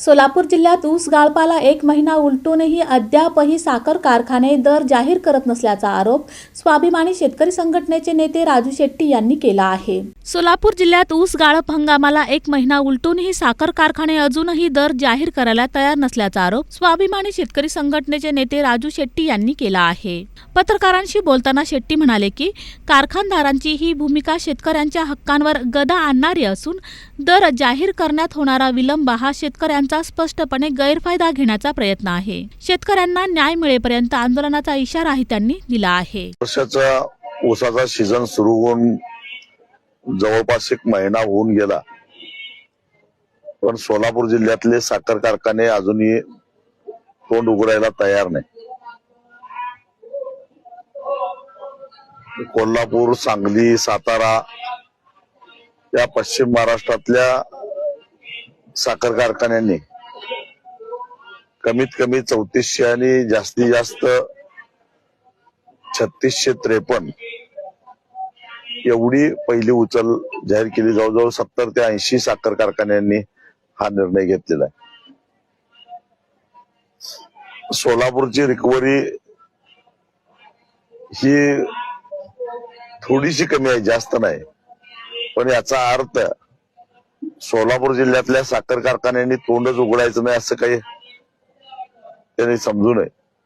सोलापूर जिल्ह्यात ऊस गाळपाला एक महिना उलटूनही अद्यापही साखर कारखाने दर जाहीर करत नसल्याचा आरोप स्वाभिमानी शेतकरी संघटनेचे नेते राजू शेट्टी यांनी केला आहे. सोलापूर जिल्ह्यात ऊस गाळप हंगामाला एक महिना उलटूनही साखर कारखाने अजूनही दर जाहीर करायला तयार नसल्याचा आरोप स्वाभिमानी शेतकरी संघटनेचे नेते राजू शेट्टी यांनी केला आहे. पत्रकारांशी बोलताना शेट्टी म्हणाले की कारखानदारांची ही भूमिका शेतकऱ्यांच्या हक्कांवर गदा आणणारी असून दर जाहीर करण्यात होणारा विलंब हा शेतकऱ्यांचा स्पष्टपणे गैरफायदा घेण्याचा प्रयत्न आहे. शेतकऱ्यांना न्याय मिळेपर्यंत आंदोलनाचा इशाराही त्यांनी दिला आहे. वर्षाचा ऊसाचा सीझन सुरू होऊन जवळपास एक महिना होऊन गेला. पण सोलापूर जिल्ह्यातले साखर कारखाने अजूनही तोंड उघडायला तयार नाही. कोल्हापूर सांगली सातारा या पश्चिम महाराष्ट्रातल्या साखर कारखान्यांनी. कमीत कमी चौतीसशे आणि जास्तीत जास्त छत्तीसशे त्रेपन्न एवढी पहिली उचल जाहीर केली. जवळजवळ सत्तर ते ऐंशी साखर कारखान्यांनी हा निर्णय घेतलेला आहे. सोलापूरची रिकव्हरी ही थोडीशी कमी आहे जास्त नाही. पण याचा अर्थ सोलापूर जिल्ह्यातल्या साखर कारखान्यांनी तोंडच उघडायचं नाही असं काही त्यांनी समजू नये.